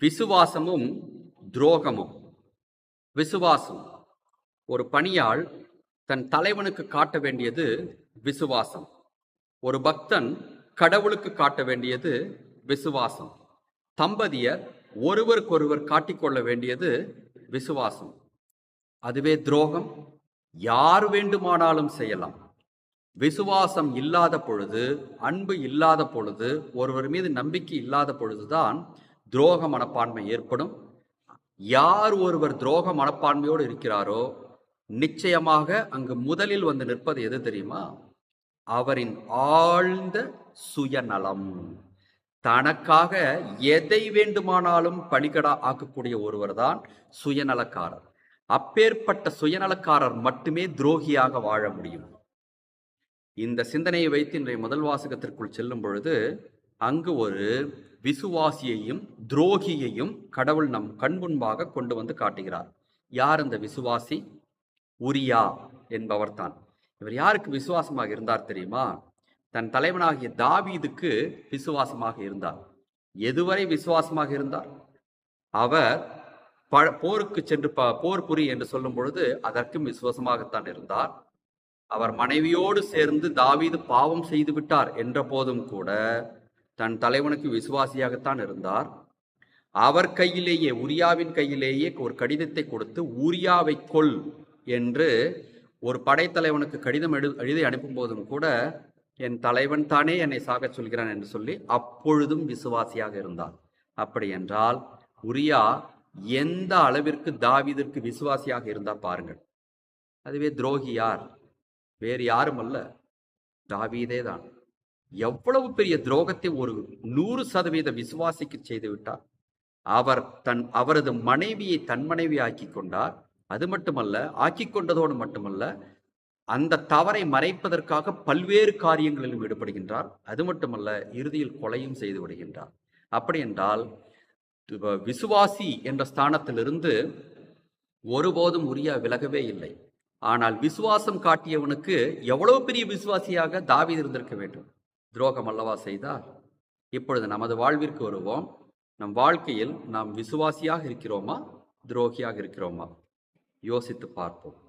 விசுவாசமும் துரோகமும். விசுவாசம். ஒரு பணியாள் தன் தலைவனுக்கு காட்ட வேண்டியது விசுவாசம். ஒரு பக்தன் கடவுளுக்கு காட்ட வேண்டியது விசுவாசம். தம்பதியர் ஒருவருக்கொருவர் காட்டிக்கொள்ள வேண்டியது விசுவாசம். அதுவே துரோகம். யார் வேண்டுமானாலும் செய்யலாம். விசுவாசம் இல்லாத பொழுது அன்பு இல்லாத பொழுது ஒருவர் மீது நம்பிக்கை இல்லாத பொழுதுதான் துரோக மனப்பான்மை ஏற்படும். யார் ஒருவர் துரோக மனப்பான்மையோடு இருக்கிறாரோ நிச்சயமாக அங்கு முதலில் வந்து நிற்பது எது தெரியுமா? அவரின் ஆழ்ந்த சுயநலம். தனக்காக எதை வேண்டுமானாலும் பணிகடா ஆக்கக்கூடிய ஒருவர் தான் சுயநலக்காரர். அப்பேற்பட்ட சுயநலக்காரர் மட்டுமே துரோகியாக வாழ முடியும். இந்த சிந்தனையை வைத்து இன்றைய முதல் வாசகத்திற்குள் செல்லும் பொழுது அங்கு ஒரு விசுவாசியையும் துரோகியையும் கடவுள் நம் கண் முன்பாக கொண்டு வந்து காட்டுகிறார். யார் இந்த விசுவாசி? உரியா என்பவர்தான். இவர் யாருக்கு விசுவாசமாக இருந்தார் தெரியுமா? தன் தலைவனாகிய தாவீதுக்கு விசுவாசமாக இருந்தார். எதுவரை விசுவாசமாக இருந்தார்? அவர் ப போருக்கு சென்று ப போர் புரி என்று சொல்லும் பொழுது அதற்கும் விசுவாசமாகத்தான் இருந்தார். அவர் மனைவியோடு சேர்ந்து தாவீது பாவம் செய்து விட்டார் என்ற போதும் கூட தன் தலைவனுக்கு விசுவாசியாகத்தான் இருந்தார். அவர் கையிலேயே உரியாவின் கையிலேயே ஒரு கடிதத்தை கொடுத்து ஊரியாவை கொல் என்று ஒரு படைத்தலைவனுக்கு கடிதம் எழு எழுதி அனுப்பும் போதும் கூட என் தலைவன் தானே என்னை சாகச் சொல்கிறான் என்று சொல்லி அப்பொழுதும் விசுவாசியாக இருந்தார். அப்படி என்றால் உரியா எந்த அளவிற்கு தாவிதிற்கு விசுவாசியாக இருந்தா பாருங்கள். அதுவே துரோகி யார்? வேறு யாரும் அல்ல தாவீதே தான். எவ்வளவு பெரிய துரோகத்தை ஒரு நூறு சதவீத விசுவாசிக்கு செய்து விட்டார். அவர் தன் அவரது மனைவியை தன் மனைவி ஆக்கி கொண்டார். அது மட்டுமல்ல ஆக்கி கொண்டதோடு மட்டுமல்ல அந்த தவறை மறைப்பதற்காக பல்வேறு காரியங்களிலும் ஈடுபடுகின்றார். அது மட்டுமல்ல இறுதியில் கொலையும் செய்து விடுகின்றார். அப்படி என்றால் விசுவாசி என்ற ஸ்தானத்திலிருந்து ஒருபோதும் உரியா விலகவே இல்லை. ஆனால் விசுவாசம் காட்டியவனுக்கு எவ்வளவு பெரிய விசுவாசியாக தாவி இருந்திருக்க வேண்டும்? துரோகம் அல்லவா செய்தார் இப்பொழுது நமது வாழ்விற்கு வருவோம். நம் வாழ்க்கையில் நாம் விசுவாசியாக இருக்கிறோமா? துரோகியாக இருக்கிறோமா? யோசித்து பார்ப்போம்.